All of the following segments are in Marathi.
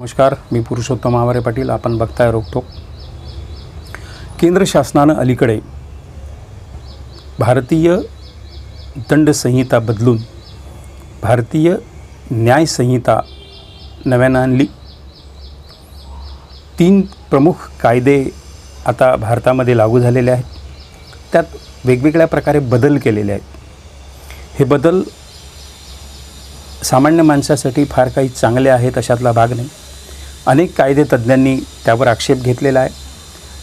नमस्कार मी पुरुषोत्तम आवारे पाटील आपण बघताय रोखतो केंद्र शासनानं अलीकडे भारतीय दंडसंहिता बदलून भारतीय न्यायसंहिता नव्यानं आणली. तीन प्रमुख कायदे आता भारतामध्ये लागू झालेले आहेत. त्यात वेगवेगळ्या प्रकारे बदल केलेले आहेत. हे बदल सामान्य माणसासाठी फार काही चांगले आहेत अशातला भाग नाही. अनेक कायदे तज्ज्ञांनी त्यावर आक्षेप घेतलेला आहे.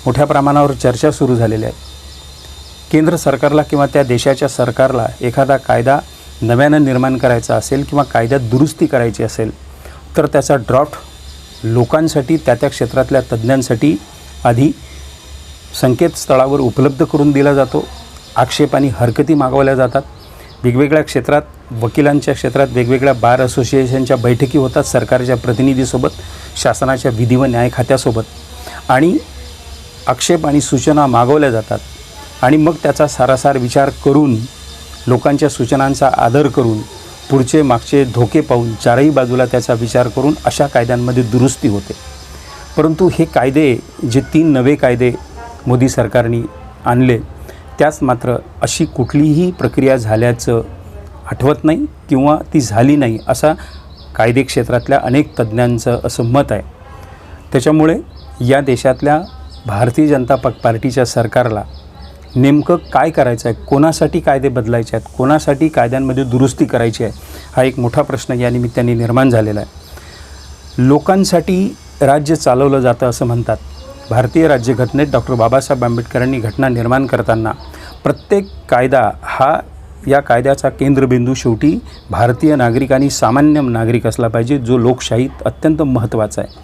मोठ्या प्रमाणावर चर्चा सुरू झालेल्या आहेत केंद्र सरकारला किंवा त्या देशाच्या सरकारला एखादा कायदा नव्यानं निर्माण करायचा असेल किंवा कायद्यात दुरुस्ती करायची असेल तर त्याचा ड्राफ्ट लोकांसाठी त्या त्या क्षेत्रातल्या तज्ज्ञांसाठी आधी संकेतस्थळावर उपलब्ध करून दिला जातो. आक्षेप आणि हरकती मागवल्या जातात. वेगवेगळ्या क्षेत्रात वकिलांच्या क्षेत्रात वेगवेगळ्या बार असोसिएशनच्या बैठकी होतात सरकारच्या प्रतिनिधीसोबत शासनाच्या विधी व न्याय खात्यासोबत. आणि आक्षेप आणि सूचना मागवल्या जातात. आणि मग त्याचा सारासार विचार करून लोकांच्या सूचनांचा आदर करून पुढचे मागचे धोके पाहून चारही बाजूला त्याचा विचार करून अशा कायद्यांमध्ये दुरुस्ती होते. परंतु हे कायदे जे तीन नवे कायदे मोदी सरकारने आणले त्यास मात्र अशी कुठलीही प्रक्रिया झाल्याचं आठवत नाही किंवा ती झाली नाही असा कायदे क्षेत्रातल्या अनेक तज्ज्ञांचं असं मत आहे. त्याच्यामुळे या देशातल्या भारतीय जनता पक पार्टीच्या सरकारला नेमकं काय करायचं आहे कोणासाठी कायदे बदलायचे आहेत कोणासाठी कायद्यांमध्ये दुरुस्ती करायची आहे हा एक मोठा प्रश्न या निमित्ताने निर्माण झालेला आहे. लोकांसाठी राज्य चालवलं जातं असं म्हणतात. भारतीय राज्यघटनेत डॉक्टर बाबासाहेब आंबेडकरांनी घटना निर्माण करताना प्रत्येक कायदा हा या कायद्याचा केंद्रबिंदू शेवटी भारतीय नागरिक आणि सामान्य नागरिक असला पाहिजे जो लोकशाहीत अत्यंत महत्त्वाचा आहे.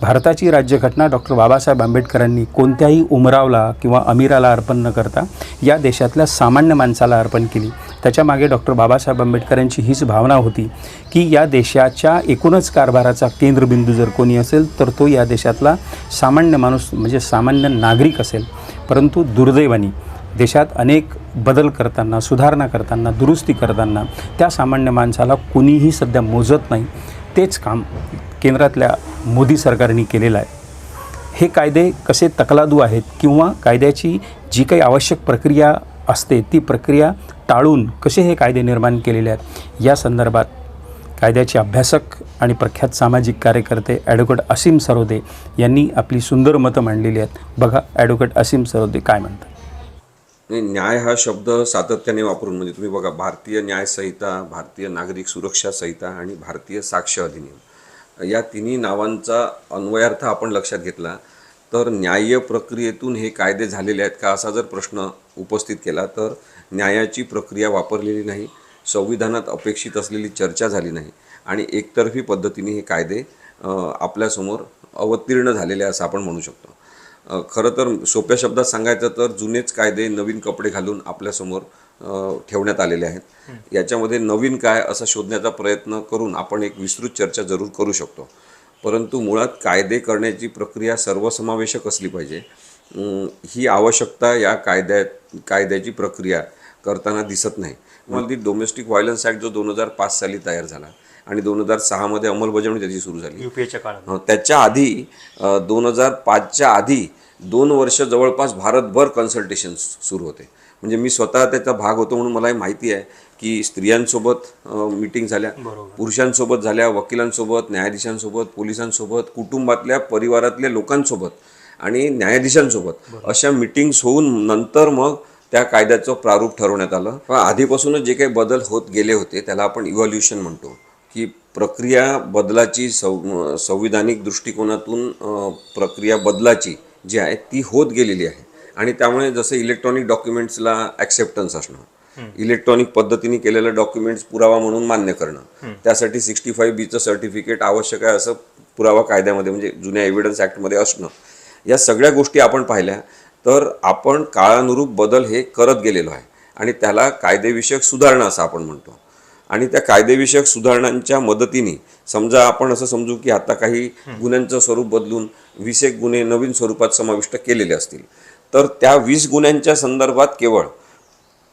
भारताची राज्यघटना डॉक्टर बाबासाहेब आंबेडकरांनी कोणत्याही उमरावला किंवा अमीराला अर्पण न करता या देशातल्या सामान्य माणसाला अर्पण केली. त्याच्यामागे डॉक्टर बाबासाहेब आंबेडकरांची हीच भावना होती की या देशाच्या एकूणच कारभाराचा केंद्रबिंदू जर कोणी असेल तर तो या देशातला सामान्य माणूस म्हणजे सामान्य नागरिक असेल. परंतु दुर्दैवानी देशात अनेक बदल करताना सुधारणा करताना दुरुस्ती करताना त्या सामान्य माणसाला कोणीही सध्या मोजत नाही. तेच काम केंद्रातल्या मोदी सरकारने केलेलं आहे. हे कायदे कसे तकलादू आहेत किंवा कायद्याची जी काही आवश्यक प्रक्रिया असते ती प्रक्रिया टाळून कसे हे कायदे निर्माण केलेले आहेत? या संदर्भात कायद्याचे अभ्यासक आणि प्रख्यात सामाजिक कार्यकर्ते ॲडव्होकेट असीम सरोदे यांनी आपली सुंदर मतं मांडलेली आहेत. बघा ॲडव्होकेट असीम सरोदे काय म्हणतात. नाही न्याय हा शब्द सातत्याने वापरून म्हणजे तुम्ही बघा भारतीय न्याय संहिता भारतीय नागरिक सुरक्षा संहिता आणि भारतीय साक्ष अधिनियम या तिन्ही नावांचा अन्वयार्थ आपण लक्षात घेतला. तर न्याय्य प्रक्रियेतून हे कायदे झालेले आहेत का असा जर प्रश्न उपस्थित केला तर न्यायाची प्रक्रिया वापरलेली नाही संविधानात अपेक्षित असलेली चर्चा झाली नाही आणि एकतर्फी पद्धतीने हे कायदे आपल्यासमोर अवतीर्ण झालेले असं आपण म्हणू शकतो. खरं तर सोप्या शब्दात सांगायचं तर जुनेच कायदे नवीन कपडे घालून आपल्यासमोर ठेवण्यात आलेले आहेत. याच्यामध्ये नवीन काय असं शोधण्याचा प्रयत्न करून आपण एक विस्तृत चर्चा जरूर करू शकतो. परंतु मुळात कायदे करण्याची प्रक्रिया सर्वसमावेशक असली पाहिजे. ही आवश्यकता या कायद्यात कायद्याची प्रक्रिया करताना दिसत नाही. मला ती डोमेस्टिक व्हायलन्स ॲक्ट जो दोन हजार पाच साली तयार झाला आणि दोन हजार सहामध्ये अंमलबजावणी त्याची सुरू झाली. युपीएच्या काळात. त्याच्या आधी दोन हजार पाचच्या आधी दोन वर्ष जवळपास भारतभर कन्सल्टेशन्स सुरू होते. म्हणजे मी स्वतः त्याचा भाग होतो म्हणून मला हे माहिती आहे की स्त्रियांसोबत मीटिंग झाल्या पुरुषांसोबत झाल्या वकिलांसोबत न्यायाधीशांसोबत पोलिसांसोबत कुटुंबातल्या परिवारातल्या लोकांसोबत आणि न्यायाधीशांसोबत अशा मिटिंग्स होऊन नंतर मग त्या कायद्याचं प्रारूप ठरवण्यात आलं. पण आधीपासूनच जे काही बदल होत गेले होते त्याला आपण इव्हॉल्युशन म्हणतो. की प्रक्रिया बदलाची संविधानिक दृष्टिकोनातून प्रक्रिया बदलाची जी आहे ती होत गेलेली आहे. आणि त्यामुळे जसं इलेक्ट्रॉनिक डॉक्युमेंट्सला ॲक्सेप्टन्स असणं इलेक्ट्रॉनिक पद्धतीने केलेलं डॉक्युमेंट्स पुरावा म्हणून मान्य करणं त्यासाठी सिक्स्टी फाईव्ह बीचं सर्टिफिकेट आवश्यक आहे असं पुरावा कायद्यामध्ये म्हणजे जुन्या एव्हिडन्स ॲक्टमध्ये असणं. या सगळ्या गोष्टी आपण पाहिल्या तर आपण काळानुरूप बदल हे करत गेलेलो आहे. आणि त्याला कायदेविषयक सुधारणा असं आपण म्हणतो. आणि त्या कायदेविषयक सुधारणांच्या मदतीने समजा आपण असं समजू की आता काही गुन्ह्यांचं स्वरूप बदलून वीस एक गुन्हे नवीन स्वरूपात समाविष्ट केलेले असतील. तर त्या वीस गुन्ह्यांच्या संदर्भात केवळ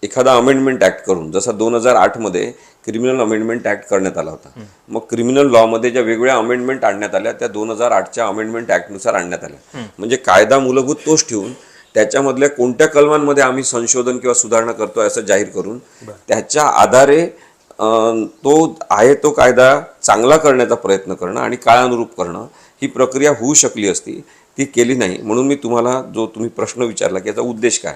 एखादा अमेंडमेंट ॲक्ट करून जसा दोन हजार आठमध्ये क्रिमिनल अमेंडमेंट ॲक्ट करण्यात आला होता. मग क्रिमिनल लॉमध्ये ज्या वेगवेगळ्या अमेंडमेंट आणण्यात आल्या त्या दोन हजार आठच्या अमेंडमेंट ॲक्टनुसार आणण्यात आल्या. म्हणजे कायदा मूलभूत तोच ठेवून त्याच्यामधल्या कोणत्या कलमांमध्ये आम्ही संशोधन किंवा सुधारणा करतोय असं जाहीर करून त्याच्या आधारे तो आहे तो कायदा चांगला करण्याचा प्रयत्न करणं आणि काळानुरूप करणं ही प्रक्रिया होऊ शकली असती. ती केली नाही. म्हणून मी तुम्हाला जो तुम्ही प्रश्न विचारला की याचा उद्देश काय?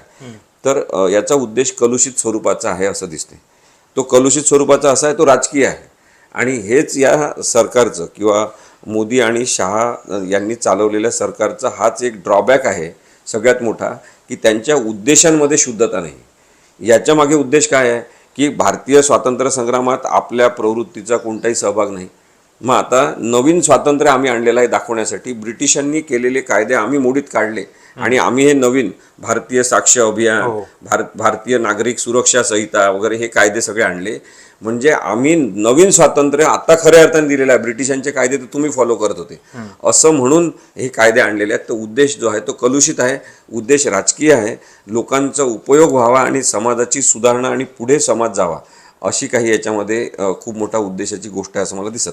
तर याचा उद्देश कलुषित स्वरूपाचा आहे असं दिसते तो कलुषित स्वरूपाचा असा आहे तो राजकीय आहे. आणि हेच या सरकारचं किंवा मोदी आणि शहा यांनी चालवलेल्या सरकारचा हाच एक ड्रॉबॅक आहे सगळ्यात मोठा की त्यांच्या उद्देशांमध्ये शुद्धता नाही. याच्या मागे उद्देश काय आहे? की भारतीय स्वातंत्र्य संग्रामात आपल्या प्रवृत्तीचा कोणताही सहभाग नाही. मग आता नवीन स्वातंत्र्य आम्ही आणलेलं आहे दाखवण्यासाठी. ब्रिटिशांनी केलेले कायदे आम्ही मोडीत काढले. आणि आम्ही हे नवीन भारतीय साक्ष अभियान भारत भारतीय नागरिक सुरक्षा संहिता वगैरे हे कायदे सगळे आणले. म्हणजे आम्ही नवीन स्वातंत्र्य आता खऱ्या अर्थाने दिलेलं आहे. ब्रिटिशांचे कायदे तर तुम्ही फॉलो करत होते. असं म्हणून हे कायदे आणलेले आहेत. तर उद्देश जो आहे तो कलुषित आहे. उद्देश राजकीय आहे. लोकांचा उपयोग व्हावा आणि समाजाची सुधारणा आणि पुढे समाज जावा अशी काही याच्यामध्ये खूप मोठा उद्देशाची गोष्ट आहे असं मला दिसत